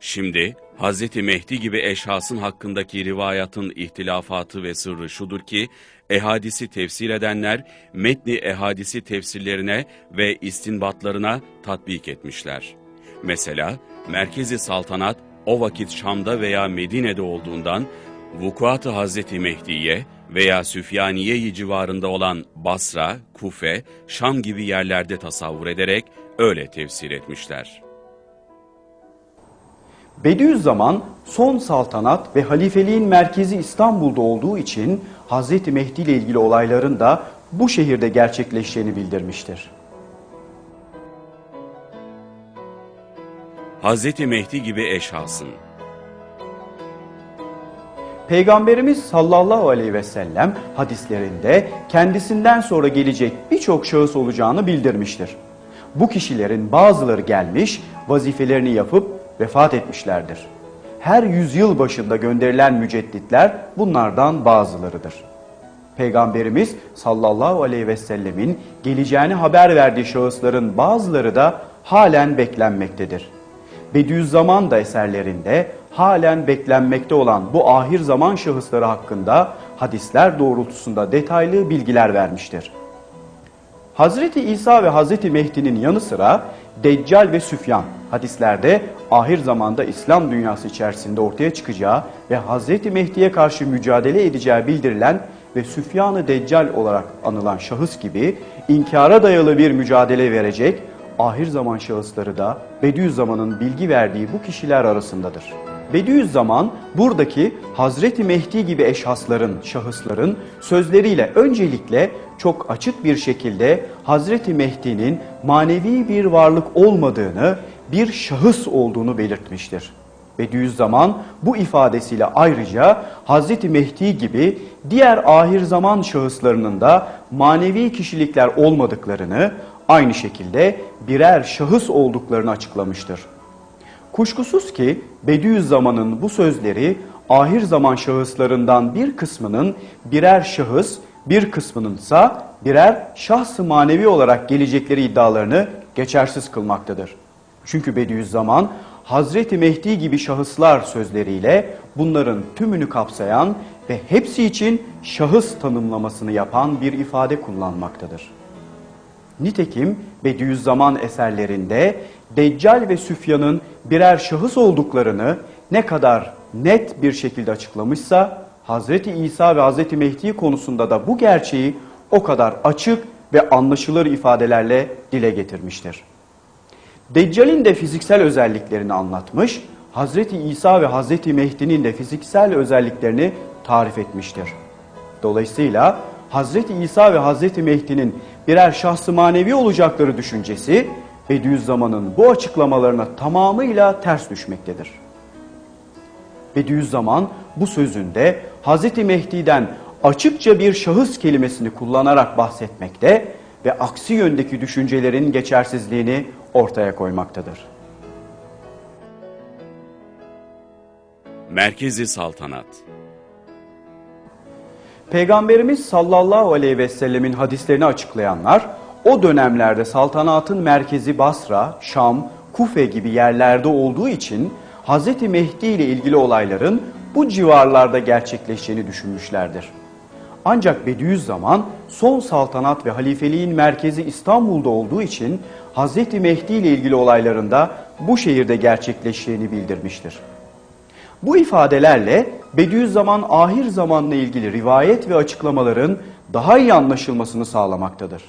Şimdi Hz. Mehdi gibi eşhasın hakkındaki rivayatın ihtilafatı ve sırrı şudur ki, ehadisi tefsir edenler, metni ehadisi tefsirlerine ve istinbatlarına tatbik etmişler. Mesela, merkezi saltanat o vakit Şam'da veya Medine'de olduğundan, vukuat-ı Hz. Mehdi'ye veya Süfyaniye-i civarında olan Basra, Kufe, Şam gibi yerlerde tasavvur ederek öyle tefsir etmişler. Bediüzzaman son saltanat ve halifeliğin merkezi İstanbul'da olduğu için Hz. Mehdi ile ilgili olayların da bu şehirde gerçekleşeceğini bildirmiştir. Hz. Mehdi gibi eşhasın. Peygamberimiz sallallahu aleyhi ve sellem hadislerinde kendisinden sonra gelecek birçok şahıs olacağını bildirmiştir. Bu kişilerin bazıları gelmiş, vazifelerini yapıp vefat etmişlerdir. Her yüzyıl başında gönderilen mücedditler bunlardan bazılarıdır. Peygamberimiz sallallahu aleyhi ve sellemin geleceğini haber verdiği şahısların bazıları da halen beklenmektedir. Bediüzzaman da eserlerinde halen beklenmekte olan bu ahir zaman şahısları hakkında hadisler doğrultusunda detaylı bilgiler vermiştir. Hazreti İsa ve Hazreti Mehdi'nin yanı sıra Deccal ve Süfyan hadislerde ahir zamanda İslam dünyası içerisinde ortaya çıkacağı ve Hazreti Mehdi'ye karşı mücadele edeceği bildirilen ve Süfyan-ı Deccal olarak anılan şahıs gibi inkara dayalı bir mücadele verecek ahir zaman şahısları da Bediüzzaman'ın bilgi verdiği bu kişiler arasındadır. Bediüzzaman buradaki Hazreti Mehdi gibi eşhasların, şahısların sözleriyle öncelikle çok açık bir şekilde Hazreti Mehdi'nin manevi bir varlık olmadığını, bir şahıs olduğunu belirtmiştir. Bediüzzaman bu ifadesiyle ayrıca Hazreti Mehdi gibi diğer ahir zaman şahıslarının da manevi kişilikler olmadıklarını, aynı şekilde birer şahıs olduklarını açıklamıştır. Kuşkusuz ki Bediüzzaman'ın bu sözleri ahir zaman şahıslarından bir kısmının birer şahıs, bir kısmının ise birer şahs-ı manevi olarak gelecekleri iddialarını geçersiz kılmaktadır. Çünkü Bediüzzaman Hazreti Mehdi gibi şahıslar sözleriyle bunların tümünü kapsayan ve hepsi için şahıs tanımlamasını yapan bir ifade kullanmaktadır. Nitekim Bediüzzaman eserlerinde Deccal ve Süfyan'ın birer şahıs olduklarını ne kadar net bir şekilde açıklamışsa Hazreti İsa ve Hazreti Mehdi konusunda da bu gerçeği o kadar açık ve anlaşılır ifadelerle dile getirmiştir. Deccal'in de fiziksel özelliklerini anlatmış, Hazreti İsa ve Hazreti Mehdi'nin de fiziksel özelliklerini tarif etmiştir. Dolayısıyla Hazreti İsa ve Hazreti Mehdi'nin birer şahsı manevi olacakları düşüncesi Bediüzzaman'ın bu açıklamalarına tamamıyla ters düşmektedir. Bediüzzaman bu sözünde Hazreti Mehdi'den açıkça bir şahıs kelimesini kullanarak bahsetmekte ve aksi yöndeki düşüncelerin geçersizliğini ortaya koymaktadır. Merkezi Saltanat Peygamberimiz sallallahu aleyhi ve sellemin hadislerini açıklayanlar o dönemlerde saltanatın merkezi Basra, Şam, Kufe gibi yerlerde olduğu için Hz. Mehdi ile ilgili olayların bu civarlarda gerçekleşeceğini düşünmüşlerdir. Ancak Bediüzzaman son saltanat ve halifeliğin merkezi İstanbul'da olduğu için Hz. Mehdi ile ilgili olaylarında bu şehirde gerçekleşeceğini bildirmiştir. Bu ifadelerle Bediüzzaman ahir zamanla ilgili rivayet ve açıklamaların daha iyi anlaşılmasını sağlamaktadır.